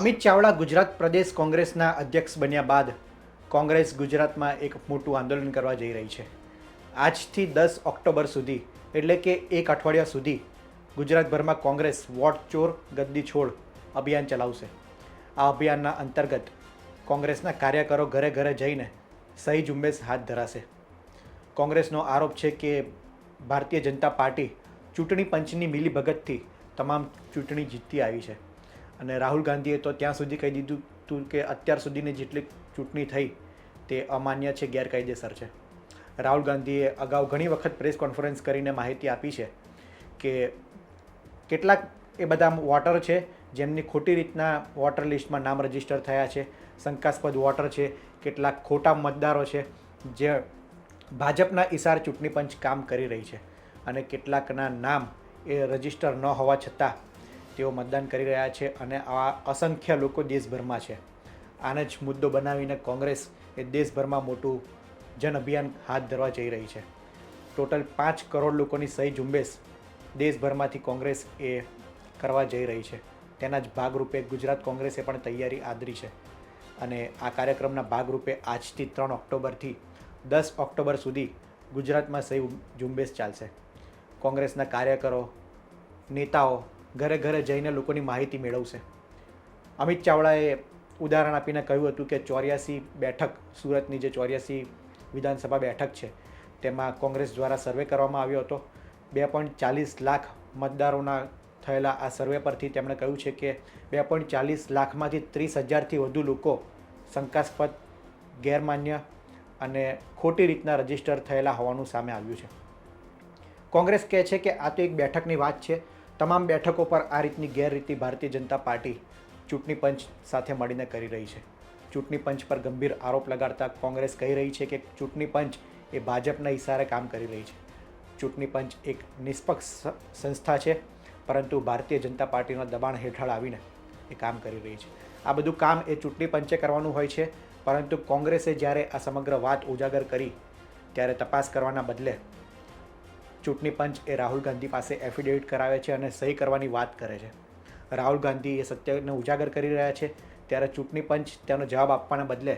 અમિત ચાવડા ગુજરાત પ્રદેશ કોંગ્રેસના અધ્યક્ષ બન્યા બાદ કોંગ્રેસ ગુજરાતમાં એક મોટું આંદોલન કરવા જઈ રહી છે. આજથી દસ ઓક્ટોબર સુધી, એટલે કે એક અઠવાડિયા સુધી, ગુજરાતભરમાં કોંગ્રેસ વોટ ચોર ગદ્દી છોડ અભિયાન ચલાવશે. આ અભિયાનના અંતર્ગત કોંગ્રેસના કાર્યકરો ઘરે ઘરે જઈને સહી ઝુંબેશ હાથ ધરાશે. કોંગ્રેસનો આરોપ છે કે ભારતીય જનતા પાર્ટી ચૂંટણી પંચની મિલીભગતથી તમામ ચૂંટણી જીતતી આવી છે. અને રાહુલ ગાંધીએ તો ત્યાં સુધી કહી દીધું હતું કે અત્યાર સુધીની જેટલી ચૂંટણી થઈ, તે અમાન્ય છે, ગેરકાયદેસર છે. રાહુલ ગાંધીએ અગાઉ ઘણી વખત પ્રેસ કોન્ફરન્સ કરીને માહિતી આપી છે કે કેટલાક એ બધા વોટર છે, જેમની ખોટી રીતના વોટર લિસ્ટમાં નામ રજિસ્ટર થયા છે, શંકાસ્પદ વોટર છે, કેટલાક ખોટા મતદારો છે, જે ભાજપના ઈશાર ચૂંટણી પંચ કામ કરી રહી છે અને કેટલાકના નામ એ રજિસ્ટર ન હોવા છતાં તેઓ મતદાન કરી રહ્યા છે અને આ અસંખ્ય લોકો દેશભરમાં છે. આને જ મુદ્દો બનાવીને કોંગ્રેસ એ દેશભરમાં મોટું જન અભિયાન હાથ ધરવા જઈ રહી છે. ટોટલ પાંચ કરોડ લોકોની સહી ઝુંબેશ દેશભરમાંથી કોંગ્રેસ એ કરવા જઈ રહી છે. તેના જ ભાગરૂપે ગુજરાત કોંગ્રેસે પણ તૈયારી આદરી છે. અને આ કાર્યક્રમના ભાગરૂપે આજથી ત્રણ ઓક્ટોબરથી દસ ઓક્ટોબર સુધી ગુજરાતમાં સહી ઝુંબેશ ચાલશે. કોંગ્રેસના કાર્યકરો, નેતાઓ ઘરે ઘરે જઈને લોકોની માહિતી મેળવશે. અમિત ચાવડાએ ઉદાહરણ આપીને કહ્યું હતું કે ચોર્યાસી બેઠક, સુરતની જે ચોર્યાસી વિધાનસભા બેઠક છે, તેમાં કોંગ્રેસ દ્વારા સર્વે કરવામાં આવ્યો હતો. બે પોઈન્ટ ચાલીસ લાખ મતદારોના થયેલા આ સર્વે પરથી તેમણે કહ્યું છે કે બે પોઈન્ટ ચાલીસ લાખમાંથી ત્રીસ હજારથી વધુ લોકો શંકાસ્પદ, ગેરમાન્ય અને ખોટી રીતના રજિસ્ટર થયેલા હોવાનું સામે આવ્યું છે. કોંગ્રેસ કહે છે કે આ તો એક બેઠકની વાત છે તમામ બેઠકો પર આ રીતની ગેરરીતિ ભારતીય જનતા પાર્ટી ચૂંટણી પંચ સાથે મળીને કરી રહી છે. ચૂંટણી પંચ પર ગંભીર આરોપ લગાડતા કોંગ્રેસ કહી રહી છે કે ચૂંટણી પંચ એ ભાજપના ઇશારે કામ કરી રહી છે. ચૂંટણી પંચ એક નિષ્પક્ષ સંસ્થા છે, પરંતુ ભારતીય જનતા પાર્ટીના દબાણ હેઠળ આવીને એ કામ કરી રહી છે. આ બધું કામ એ ચૂંટણી પંચે કરવાનું હોય છે, પરંતુ કોંગ્રેસે જ્યારે આ સમગ્ર વાત ઉજાગર કરી, ત્યારે તપાસ કરવાના બદલે ચૂંટણી પંચ એ રાહુલ ગાંધી પાસે એફિડેવિટ કરાવે છે અને સહી કરવાની વાત કરે છે. રાહુલ ગાંધી એ સત્યને ઉજાગર કરી રહ્યા છે, ત્યારે ચૂંટણી પંચ તેનો જવાબ આપવાના બદલે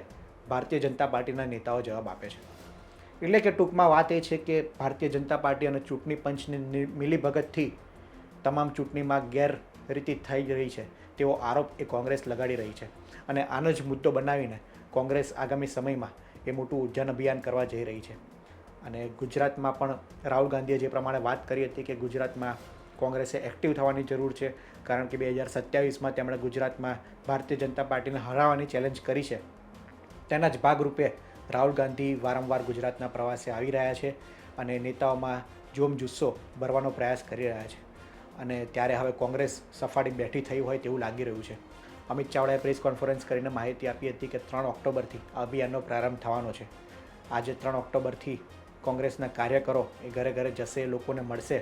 ભારતીય જનતા પાર્ટીના નેતાઓ જવાબ આપે છે. એટલે કે ટૂંકમાં વાત એ છે કે ભારતીય જનતા પાર્ટી અને ચૂંટણી પંચની મિલીભગતથી તમામ ચૂંટણીમાં ગેરરીતિ થઈ રહી છે, તેવો આરોપ એ કોંગ્રેસ લગાડી રહી છે. અને આનો જ મુદ્દો બનાવીને કોંગ્રેસ આગામી સમયમાં એ મોટું જન અભિયાન કરવા જઈ રહી છે. અને ગુજરાતમાં પણ રાહુલ ગાંધીએ જે પ્રમાણે વાત કરી હતી કે ગુજરાતમાં કોંગ્રેસે એક્ટિવ થવાની જરૂર છે, કારણ કે બે હજાર સત્યાવીસમાં તેમણે ગુજરાતમાં ભારતીય જનતા પાર્ટીને હરાવવાની ચેલેન્જ કરી છે. તેના જ ભાગરૂપે રાહુલ ગાંધી વારંવાર ગુજરાતના પ્રવાસે આવી રહ્યા છે અને નેતાઓમાં જોમ જુસ્સો ભરવાનો પ્રયાસ કરી રહ્યા છે. અને ત્યારે હવે કોંગ્રેસ સફાળી બેઠી થઈ હોય તેવું લાગી રહ્યું છે. અમિત ચાવડાએ પ્રેસ કોન્ફરન્સ કરીને માહિતી આપી હતી કે ત્રણ ઓક્ટોબરથી આ અભિયાનનો પ્રારંભ થવાનો છે. આજે ત્રણ ઓક્ટોબરથી કોંગ્રેસના કાર્યકરો એ ઘરે ઘરે જશે લોકોને મળશે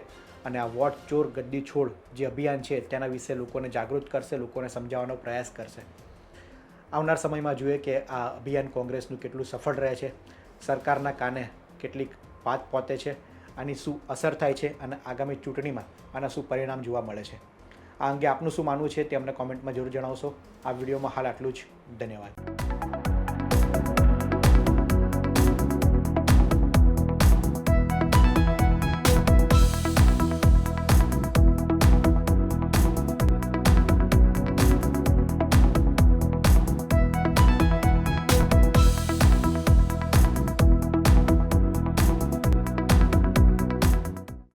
અને આ વોટ ચોર ગદ્દી છોડ જે અભિયાન છે તેના વિશે લોકોને જાગૃત કરશે, લોકોને સમજાવવાનો પ્રયાસ કરશે. આવનાર સમયમાં જોઈએ કે આ અભિયાન કોંગ્રેસનું કેટલું સફળ રહે છે, સરકારના કાને કેટલીક વાત પહોંચે છે આની શું અસર થાય છે અને આગામી ચૂંટણીમાં આના શું પરિણામ જોવા મળે છે. આ અંગે આપનું શું માનવું છે તે અમને કોમેન્ટમાં જરૂર જણાવશો. આ વિડીયોમાં હાલ આટલું જ. ધન્યવાદ.